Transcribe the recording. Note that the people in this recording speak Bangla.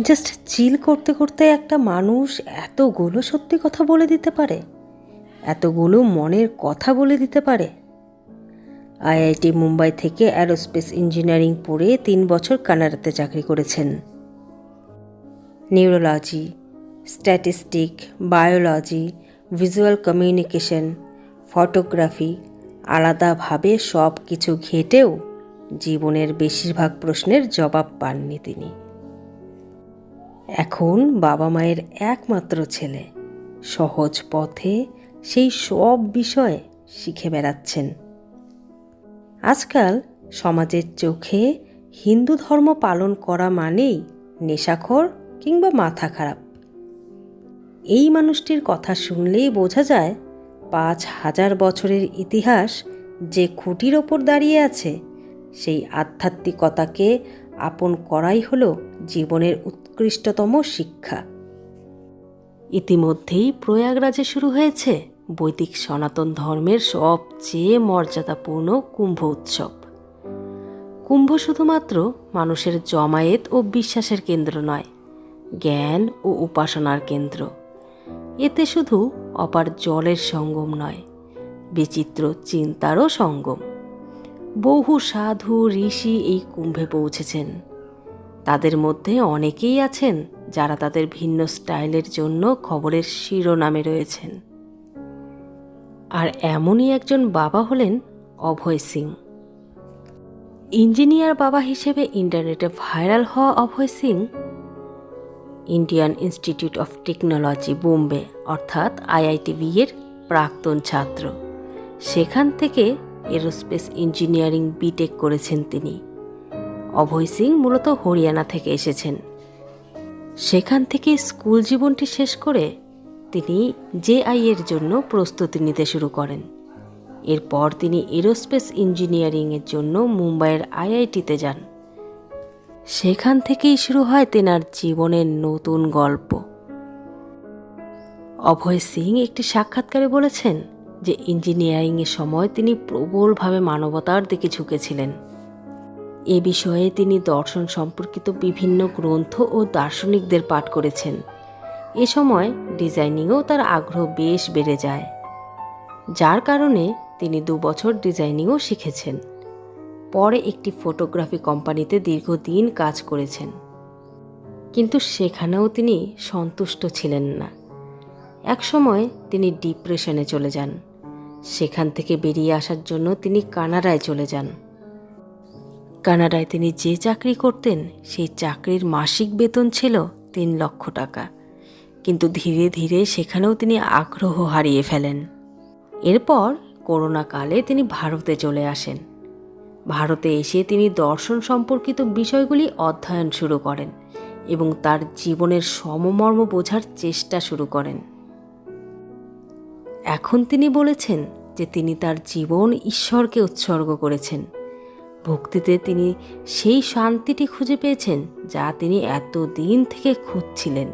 জাস্ট চিল করতে করতে একটা মানুষ এতগুলো সত্যি কথা বলে দিতে পারে, এতগুলো মনের কথা বলে দিতে পারে। আইআইটি মুম্বাই থেকে অ্যারোস্পেস ইঞ্জিনিয়ারিং পড়ে তিন বছর কানাডাতে চাকরি করেছেন। Neurology, statistic, biology, visual communication, photography আলাদাভাবে সব কিছু ঘেটেও জীবনের বেশিরভাগ প্রশ্নের জবাব পাননি তিনি। এখন বাবা মায়ের একমাত্র ছেলে। সহজ পথে সেই সব বিষয় শিখে বেড়াচ্ছেন। আজকাল সমাজের চোখে হিন্দু ধর্ম পালন করা মানেই নেশাখোর কিংবা মাথা খারাপ। এই মানুষটির কথা শুনলেই বোঝা যায় পাঁচ হাজার বছরের ইতিহাস যে খুঁটির ওপর দাঁড়িয়ে আছে, সেই আধ্যাত্মিকতাকে আপন করাই হল জীবনের উৎকৃষ্টতম শিক্ষা। ইতিমধ্যেই প্রয়াগরাজে শুরু হয়েছে বৈদিক সনাতন ধর্মের সবচেয়ে মর্যাদাপূর্ণ কুম্ভ উৎসব। কুম্ভ শুধুমাত্র মানুষের জমায়েত ও বিশ্বাসের কেন্দ্র নয়, জ্ঞান ও উপাসনার কেন্দ্র। এতে শুধু অপার জলের সঙ্গম নয়, বিচিত্র চিন্তারও সঙ্গম। বহু সাধু ঋষি এই কুম্ভে পৌঁছেছেন। তাদের মধ্যে অনেকেই আছেন যারা তাদের ভিন্ন স্টাইলের জন্য খবরের শিরোনামে রয়েছেন। আর এমনই একজন বাবা হলেন অভয় সিং। ইঞ্জিনিয়ার বাবা হিসেবে ইন্টারনেটে ভাইরাল হওয়া Abhay Singh Indian Institute of Technology, Bombay, অর্থাৎ আইআইটিবি এর প্রাক্তন ছাত্র। সেখান থেকে এরোস্পেস ইঞ্জিনিয়ারিং বিটেক করেছেন তিনি। অভয় সিং মূলত হরিয়ানা থেকে এসেছেন। সেখান থেকে স্কুল জীবনটি শেষ করে তিনি জেআই এর জন্য প্রস্তুতি নিতে শুরু করেন। এরপর তিনি এরোস্পেস ইঞ্জিনিয়ারিংয়ের জন্য মুম্বাইয়ের আইআইটিতে যান। সেখান থেকেই শুরু হয় তেনার জীবনের নতুন গল্প। অভয় সিং একটি সাক্ষাৎকারে বলেছেন যে ইঞ্জিনিয়ারিংয়ের সময় তিনি প্রবলভাবে মানবতার দিকে ঝুঁকেছিলেন। এ বিষয়ে তিনি দর্শন সম্পর্কিত বিভিন্ন গ্রন্থ ও দার্শনিকদের পাঠ করেছেন। এ সময় ডিজাইনিংয়েও তার আগ্রহ বেশ বেড়ে যায়। যার কারণে তিনি দু বছর ডিজাইনিংও শিখেছেন। পরে একটি ফটোগ্রাফি কোম্পানিতে দীর্ঘদিন কাজ করেছেন। কিন্তু সেখানেও তিনি সন্তুষ্ট ছিলেন না। একসময় তিনি ডিপ্রেশনে চলে যান। সেখান থেকে বেরিয়ে আসার জন্য তিনি কানাডায় চলে যান। কানাডায় তিনি যে চাকরি করতেন, সেই চাকরির মাসিক বেতন ছিল তিন লক্ষ টাকা। কিন্তু ধীরে ধীরে সেখানেও তিনি আগ্রহ হারিয়ে ফেলেন। এরপর করোনাকালে তিনি ভারতে চলে আসেন। ভারতে এসে তিনি দর্শন সম্পর্কিত বিষয়গুলি অধ্যয়ন শুরু করেন এবং তার জীবনের সমমর্ম বোঝার চেষ্টা শুরু করেন। এখন তিনি বলেছেন যে তিনি তার জীবন ঈশ্বরকে উৎসর্গ করেছেন। ভক্তিতে তিনি সেই শান্তিটি খুঁজে পেয়েছেন যা তিনি এত দিন থেকে খুঁজছিলেন।